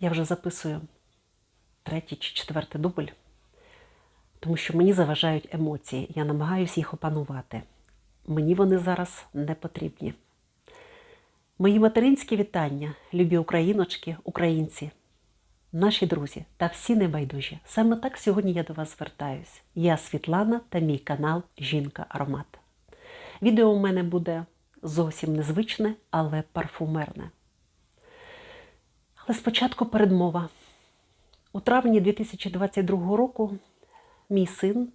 Я вже записую третій чи четвертий дубль, тому що мені заважають емоції. Я намагаюся їх опанувати. Мені вони зараз не потрібні. Мої материнські вітання, любі україночки, українці, наші друзі та всі небайдужі. Саме так сьогодні я до вас звертаюсь. Я Світлана та мій канал Жінка Аромат. Відео у мене буде зовсім незвичне, але парфумерне. Але спочатку передмова. У травні 2022 року мій син,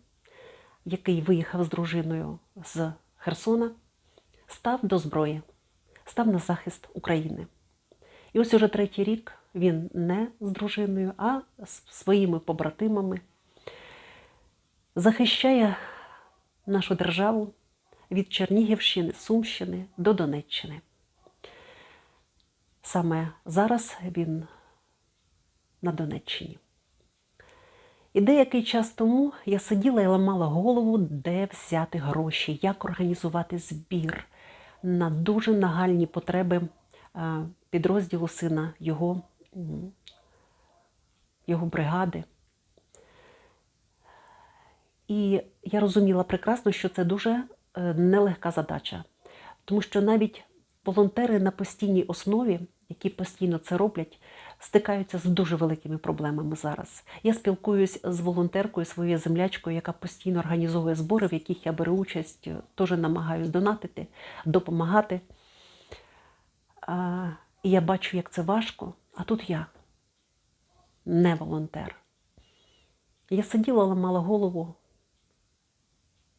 який виїхав з дружиною з Херсона, став до зброї, став на захист України. І ось уже третій рік він не з дружиною, а з своїми побратимами захищає нашу державу від Чернігівщини, Сумщини до Донеччини. Саме зараз він на Донеччині. І деякий час тому я сиділа і ламала голову, де взяти гроші, як організувати збір на дуже нагальні потреби е, підрозділу сина, його, його бригади. І я розуміла прекрасно, що це дуже е, нелегка задача, тому що навіть волонтери на постійній основі, які постійно це роблять, стикаються з дуже великими проблемами зараз. Я спілкуюсь з волонтеркою, своєю землячкою, яка постійно організовує збори, в яких я беру участь, е, теж намагаюся донатити, допомагати. А, І я бачу, як це важко, а тут я не волонтер. Я сиділа, ламала голову,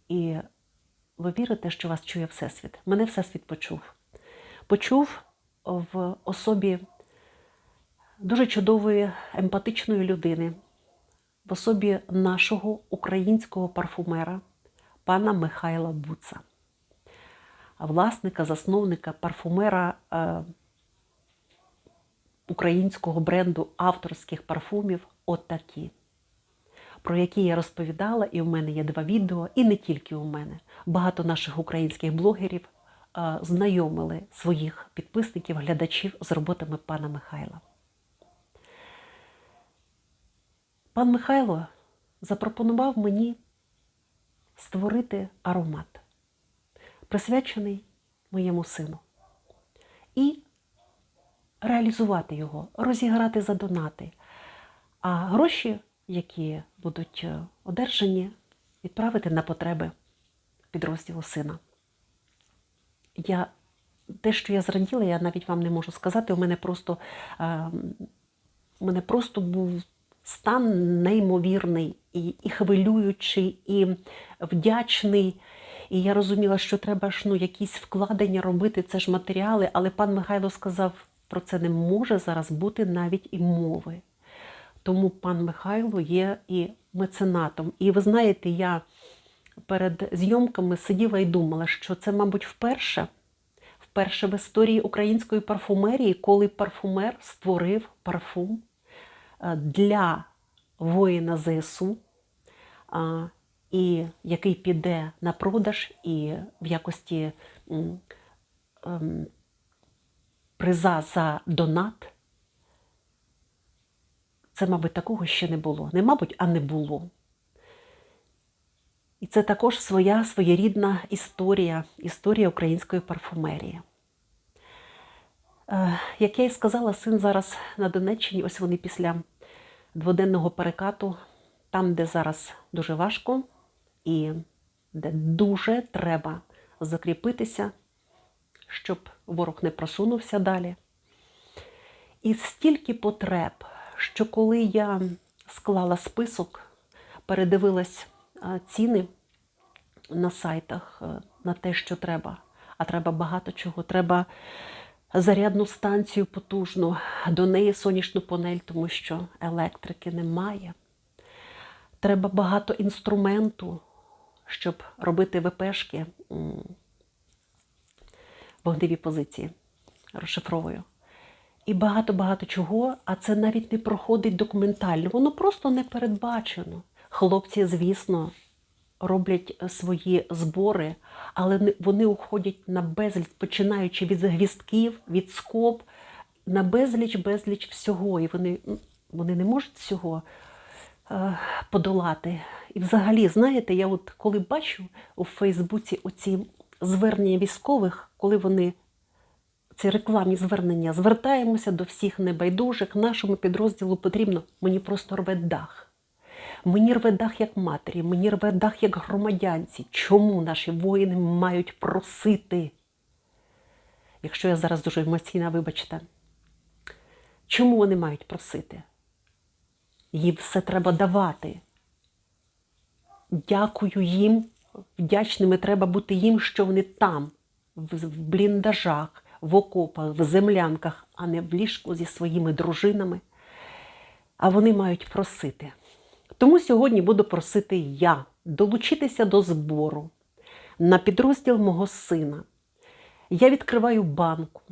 і ви вірите, що вас чує Всесвіт? Мене Всесвіт почув. Почув в особі дуже чудової емпатичної людини, в особі нашого українського парфумера, пана Михайла Буца, власника, засновника парфумера е, українського бренду авторських парфумів Отакі про які я розповідала, і в мене є два відео, і не тільки у мене. Багато наших українських блогерів знайомили своїх підписників, глядачів з роботами пана Михайла. Пан Михайло запропонував мені створити аромат, присвячений моєму сину, і реалізувати його, розіграти за донати. А гроші які будуть е, одержані, відправити на потреби підрозділу сина. Я, Те, що я зраділа, я навіть вам не можу сказати. У мене просто, е, у мене просто був стан неймовірний, і, і хвилюючий, і вдячний. І я розуміла, що треба ж ну, якісь вкладення робити, це ж матеріали, але пан Михайло сказав, про це не може зараз бути навіть і мови. Тому пан Михайло є і меценатом. І ви знаєте, я перед зйомками сиділа і думала, що це, мабуть, вперше, вперше в історії української парфумерії, коли парфумер створив парфум е, для воїна ЗСУ, і який піде на продаж і в якості ем, приза за донат. Це, мабуть, такого ще не було. Не мабуть, а не було. І це також своя своєрідна історія, історія української парфумерії. Е, як я і сказала, син зараз на Донеччині, ось вони після дводенного перекату, там, де зараз дуже важко, і де дуже треба закріпитися, щоб ворог не просунувся далі. І стільки потреб що коли я склала список, передивилась ціни на сайтах е, на те, що треба, а треба багато чого. Треба зарядну станцію потужну, до неї сонячну панель, тому що електрики немає. Треба багато інструменту, щоб робити ВПшки вогневі позиції. Розшифровую і багато-багато чого, а це навіть не проходить документально. Воно просто не передбачено. Хлопці, звісно, роблять свої збори, але вони уходять на безліч, починаючи від гвістків, від скоб на безліч, безліч всього, і вони, вони не можуть всього е, подолати. І взагалі, знаєте, я от коли бачу у Фейсбуці оці звернення військових, коли вони ці рекламні звернення, звертаємося до всіх небайдужих, нашому підрозділу потрібно, мені просто рве дах. Мені рве дах як матері, мені рве дах як громадянці. Чому наші воїни мають просити? Якщо я зараз дуже емоційна, вибачте. Чому вони мають просити? Їм все треба давати. Дякую їм, вдячними треба бути їм, що вони там, в бліндажах, в окопах, в землянках, а не в ліжку зі своїми дружинами. А вони мають просити. Тому сьогодні буду просити я долучитися до збору на підрозділ мого сина. Я відкриваю банку,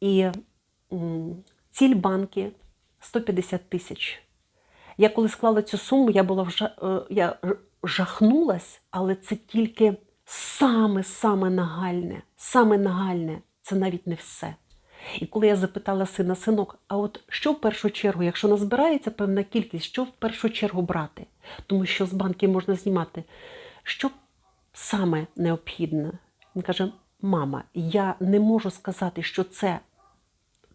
і ціль банки 150 тисяч. Я коли склала цю суму, я була вже е, я жахнулась, але це тільки саме-саме нагальне. Саме нагальне це навіть не все. І коли я запитала сина, синок, а от що в першу чергу, якщо назбирається певна кількість, що в першу чергу брати? Тому що з банки можна знімати. Що саме необхідне? Він каже: мама, я не можу сказати, що це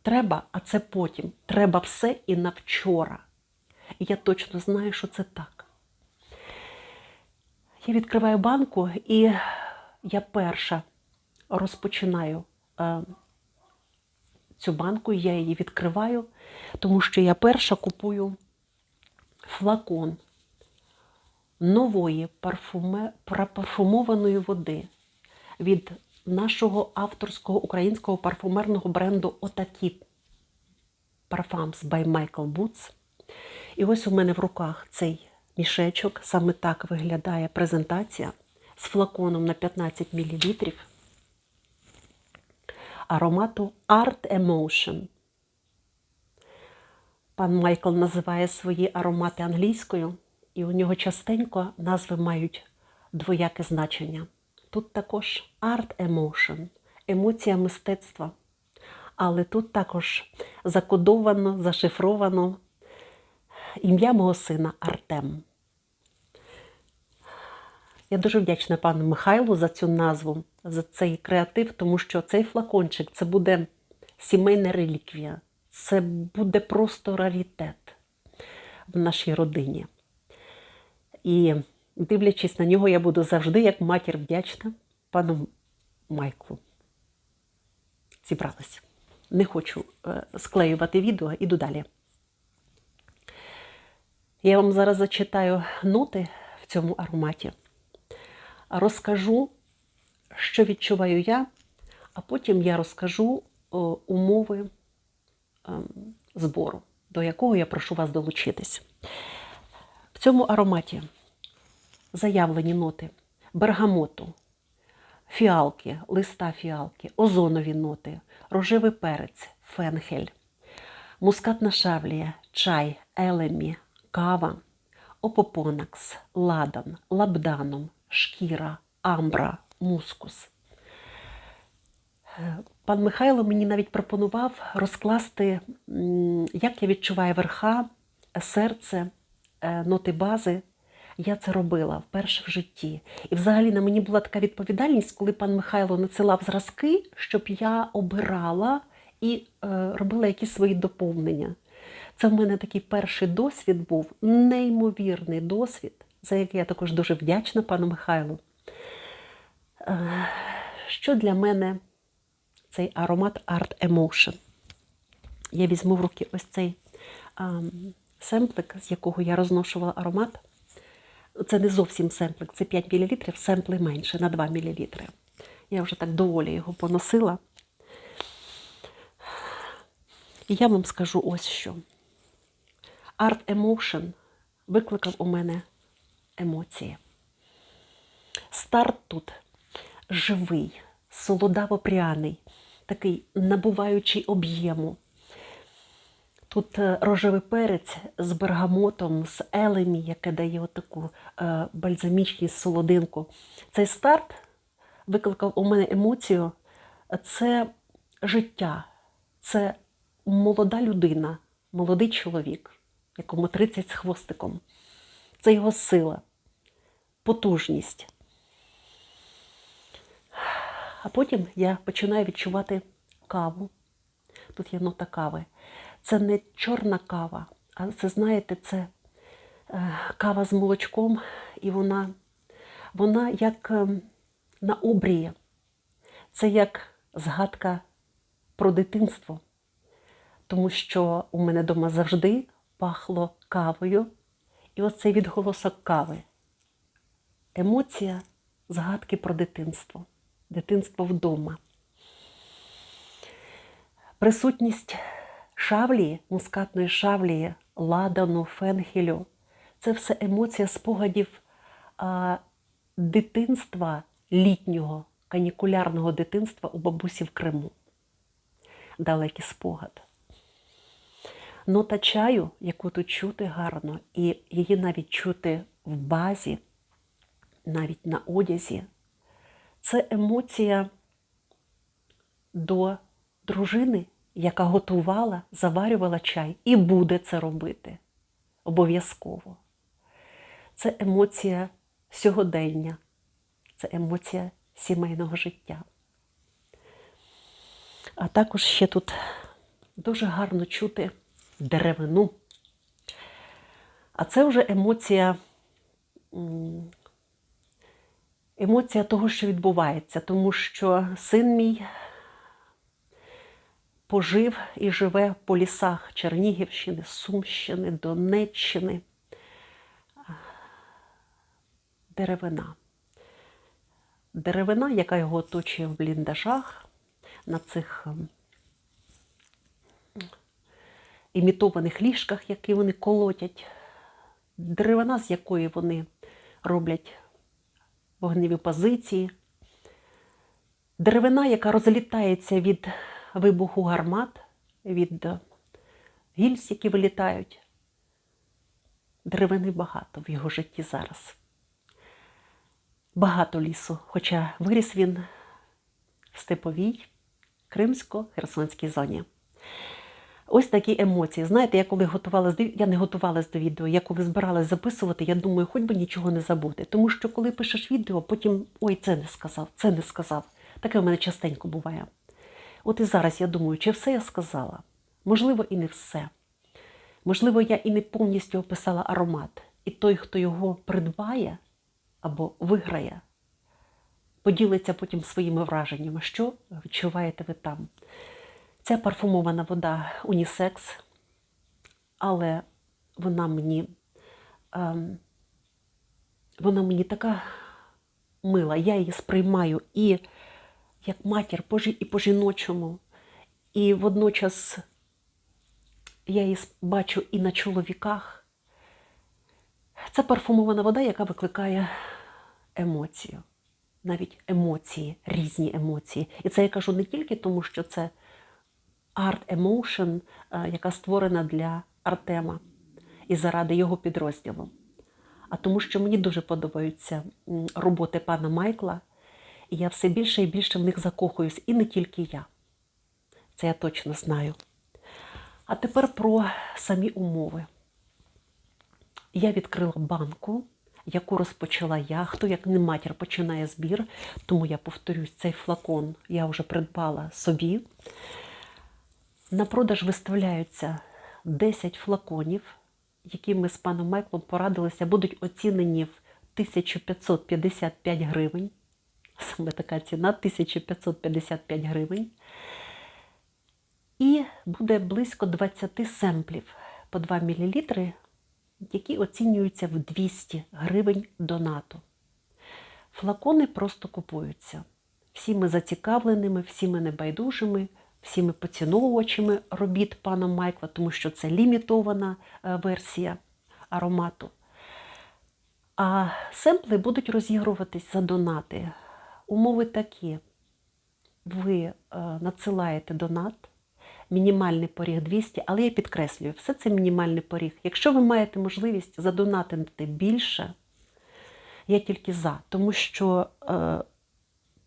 треба, а це потім. Треба все і на вчора. І я точно знаю, що це так. Я відкриваю банку, і я перша розпочинаю е, цю банку, я її відкриваю, тому що я перша купую флакон нової парфуме, парфумованої води від нашого авторського українського парфумерного бренду Отакі Parfums by Michael Boots. І ось у мене в руках цей мішечок, саме так виглядає презентація з флаконом на 15 мл аромату Art Emotion. Пан Майкл називає свої аромати англійською, і у нього частенько назви мають двояке значення. Тут також Art Emotion, емоція мистецтва. Але тут також закодовано, зашифровано ім'я мого сина Артем. Я дуже вдячна пану Михайлу за цю назву, за цей креатив, тому що цей флакончик це буде сімейна реліквія, це буде просто раритет в нашій родині. І дивлячись на нього, я буду завжди, як матір, вдячна пану Майклу. Зібралась. Не хочу е, склеювати відео, іду далі. Я вам зараз зачитаю ноти в цьому ароматі розкажу, що відчуваю я, а потім я розкажу умови ем, збору, до якого я прошу вас долучитись. В цьому ароматі заявлені ноти бергамоту, фіалки, листа фіалки, озонові ноти, рожевий перець, фенхель, мускатна шавлія, чай, елемі, кава, опопонакс, ладан, лабданом, шкіра, амбра, мускус. Е, Пан Михайло мені навіть пропонував розкласти, як я відчуваю верха, серце, е, ноти бази. Я це робила вперше в житті. І взагалі на мені була така відповідальність, коли пан Михайло надсилав зразки, щоб я обирала і е, робила якісь свої доповнення. Це в мене такий перший досвід був, неймовірний досвід, за який я також дуже вдячна пану Михайлу. Е, Що для мене цей аромат Art Emotion? Я візьму в руки ось цей ем, семплик, з якого я розношувала аромат. Це не зовсім семплик, це 5 мл, семпли менше на 2 мл. Я вже так доволі його поносила. І я вам скажу ось що. Art Emotion викликав у мене емоції. Старт тут живий, солодаво-пряний, такий набуваючий об'єму. Тут е, рожевий перець з бергамотом, з елемі, яке дає отаку е, бальзамічність, солодинку. Цей старт викликав у мене емоцію. Це життя, це молода людина, молодий чоловік, якому 30 з хвостиком. Це його сила, потужність. А потім я починаю відчувати каву. Тут є нота кави. Це не чорна кава, а це, знаєте, це е, кава з молочком, і вона, вона як е, на обрії. Це як згадка про дитинство. Тому що у мене вдома завжди пахло кавою. І оцей відголосок кави. Емоція згадки про дитинство. Дитинство вдома. Присутність шавлії, мускатної шавлії, ладану, фенхелю це все емоція спогадів а, дитинства літнього, канікулярного дитинства у бабусі в Криму. Далекий спогад. Нота чаю, яку тут чути гарно, і її навіть чути в базі, навіть на одязі, це емоція до дружини, яка готувала, заварювала чай і буде це робити обов'язково. Це емоція сьогодення, це емоція сімейного життя. А також ще тут дуже гарно чути деревину. А це вже емоція, емоція того, що відбувається, тому що син мій пожив і живе по лісах Чернігівщини, Сумщини, Донеччини. Деревина. Деревина, яка його оточує в бліндажах, на цих ем, імітованих ліжках, які вони колотять, деревина, з якої вони роблять вогневі позиції, деревина, яка розлітається від вибуху гармат, від гільз, які вилітають. Деревини багато в його житті зараз. Багато лісу, хоча виріс він в степовій Кримсько-Херсонській зоні. Ось такі емоції. Знаєте, я коли готувалась я не готувалась до відео, я коли збиралась записувати, я думаю, хоч би нічого не забути. Тому що коли пишеш відео, потім ой, це не сказав, це не сказав. Таке в мене частенько буває. От і зараз я думаю, чи все я сказала? Можливо, і не все. Можливо, я і не повністю описала аромат. І той, хто його придбає або виграє, поділиться потім своїми враженнями, що відчуваєте ви там. Ця парфумована вода унісекс, але вона мені, ем, вона мені така мила. Я її сприймаю і як матір і по-жіночому, і водночас я її бачу і на чоловіках. Це парфумована вода, яка викликає емоцію, навіть емоції, різні емоції. І це я кажу не тільки тому, що це Art Emotion, е, яка створена для Артема і заради його підрозділу. А тому, що мені дуже подобаються роботи пана Майкла, і я все більше і більше в них закохуюсь, і не тільки я. Це я точно знаю. А тепер про самі умови. Я відкрила банку, яку розпочала я. Хто, як не матір, починає збір, тому я повторюсь, цей флакон я вже придбала собі. На продаж виставляються 10 флаконів, які ми з паном Майклом порадилися, будуть оцінені в 1555 гривень. Саме така ціна 1555 гривень. І буде близько 20 семплів по 2 мл, які оцінюються в 200 гривень донату. Флакони просто купуються. Всіми зацікавленими, всіми небайдужими, всіми поціновувачами робіт пана Майкла, тому що це лімітована е, версія аромату. А семпли будуть розігруватись за донати. Умови такі: ви е, надсилаєте донат, мінімальний поріг 200, але я підкреслюю, все це мінімальний поріг. Якщо ви маєте можливість задонатити більше, я тільки за, тому що е,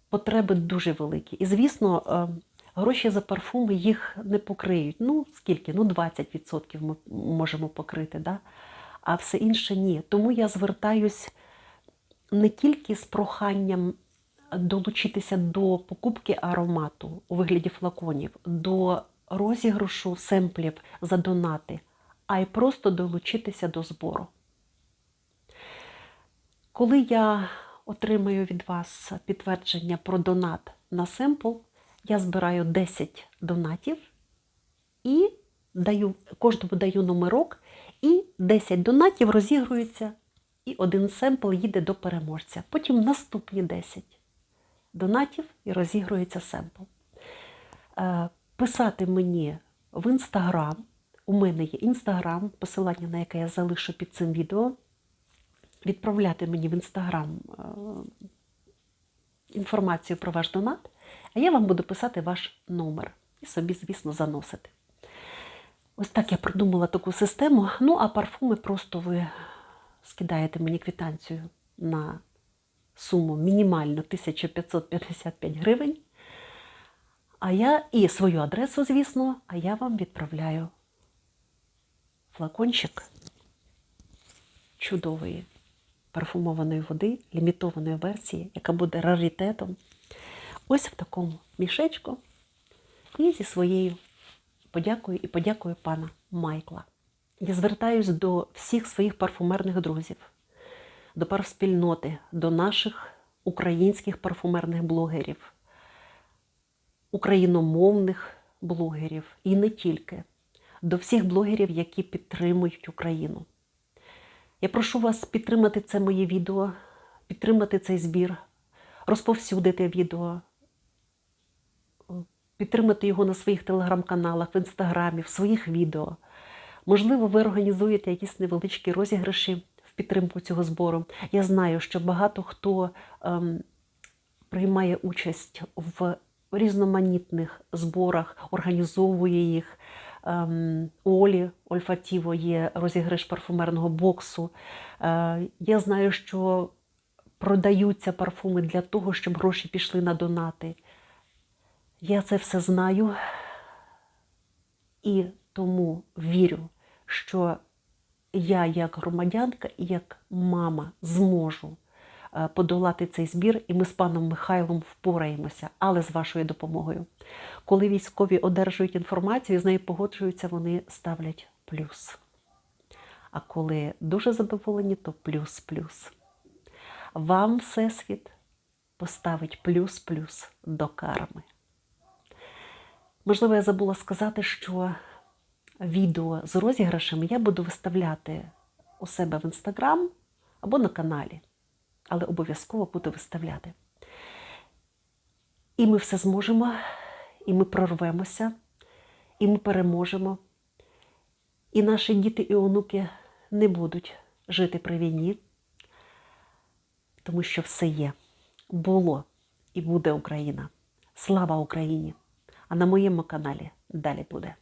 потреби дуже великі. І, звісно, гроші за парфуми їх не покриють. Ну, скільки? Ну, 20% ми можемо покрити, да? а все інше ні. Тому я звертаюсь не тільки з проханням долучитися до покупки аромату у вигляді флаконів, до розіграшу семплів за донати, а й просто долучитися до збору. Коли я отримаю від вас підтвердження про донат на семпл, я збираю 10 донатів і даю, кожному даю номерок, і 10 донатів розігруються, і один семпл їде до переможця. Потім наступні 10 донатів і розігрується семпл. Е, Писати мені в інстаграм. У мене є інстаграм, посилання на яке я залишу під цим відео. Відправляти мені в інстаграм е, інформацію про ваш донат, а я вам буду писати ваш номер і собі, звісно, заносити. Ось так я придумала таку систему. Ну, а парфуми просто ви скидаєте мені квитанцію на суму мінімально 1555 гривень. А я і свою адресу, звісно, а я вам відправляю флакончик чудової парфумованої води, лімітованої версії, яка буде раритетом. Ось в такому мішечку. І зі своєю подякою і подякою пана Майкла. Я звертаюсь до всіх своїх парфумерних друзів, до парфспільноти, до наших українських парфумерних блогерів, україномовних блогерів і не тільки, до всіх блогерів, які підтримують Україну. Я прошу вас підтримати це моє відео, підтримати цей збір, розповсюдити відео, підтримати його на своїх телеграм-каналах, в інстаграмі, в своїх відео. Можливо, ви організуєте якісь невеличкі розіграші в підтримку цього збору. Я знаю, що багато хто ем, приймає участь в різноманітних зборах, організовує їх. Ем, у Олі Ольфатіво є розіграш парфумерного боксу. Е, Я знаю, що продаються парфуми для того, щоб гроші пішли на донати. Я це все знаю і тому вірю, що я, як громадянка і як мама, зможу е, подолати цей збір, і ми з паном Михайлом впораємося, але з вашою допомогою. Коли військові одержують інформацію, з нею погоджуються, вони ставлять плюс. А коли дуже задоволені, то плюс-плюс. Вам Всесвіт поставить плюс-плюс до карми. Можливо, я забула сказати, що відео з розіграшами я буду виставляти у себе в інстаграм або на каналі, але обов'язково буду виставляти. І ми все зможемо, і ми прорвемося, і ми переможемо. І наші діти і онуки не будуть жити при війні, тому що все є, було і буде Україна. Слава Україні! А на моєму каналі далі буде.